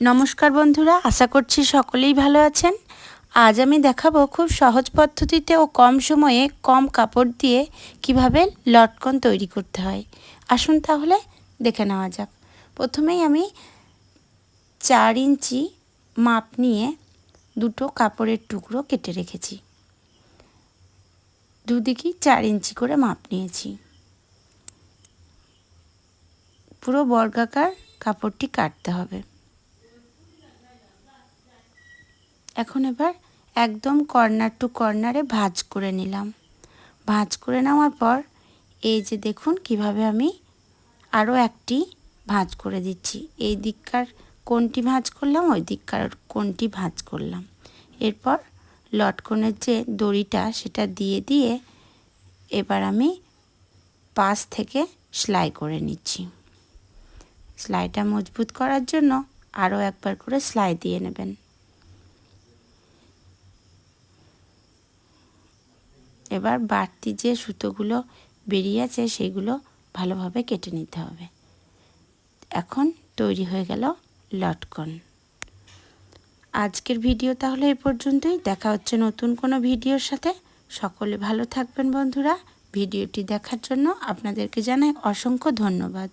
নমস্কার বন্ধুরা, আশা করছি সকলেই ভালো আছেন। আজ আমি দেখাবো খুব সহজ পদ্ধতিতে ও কম সময়ে কম কাপড় দিয়ে কীভাবে লটকন তৈরি করতে হয়। আসুন তাহলে দেখে নেওয়া যাক। প্রথমেই আমি চার ইঞ্চি মাপ নিয়ে দুটো কাপড়ের টুকরো কেটে রেখেছি। দুদিকেই চার ইঞ্চি করে মাপ নিয়েছি। পুরো বর্গাকার কাপড়টি কাটতে হবে। এখন এবার একদম কর্নার টু কর্নারে ভাঁজ করে নিলাম। ভাঁজ করে নেওয়ার পর এই যে দেখুন কীভাবে আমি আরও একটি ভাঁজ করে দিচ্ছি। এই দিককার কোনটি ভাঁজ করলাম, ওই দিককার কোনটি ভাঁজ করলাম। এরপর লটকনের যে দড়িটা সেটা দিয়ে দিয়ে এবার আমি পাশ থেকে সেলাই করে নিচ্ছি। সেলাইটা মজবুত করার জন্য আরও একবার করে সেলাই দিয়ে নেবেন। এবার বাড়তি যে সুতোগুলো বেরিয়ে আছে সেগুলো ভালোভাবে কেটে নিতে হবে। এখন তৈরি হয়ে গেল লটকন। আজকের ভিডিও তাহলে এই পর্যন্তই। দেখা হচ্ছে নতুন কোনো ভিডিওর সাথে। সকলে ভালো থাকবেন বন্ধুরা। ভিডিওটি দেখার জন্য আপনাদেরকে জানাই অসংখ্য ধন্যবাদ।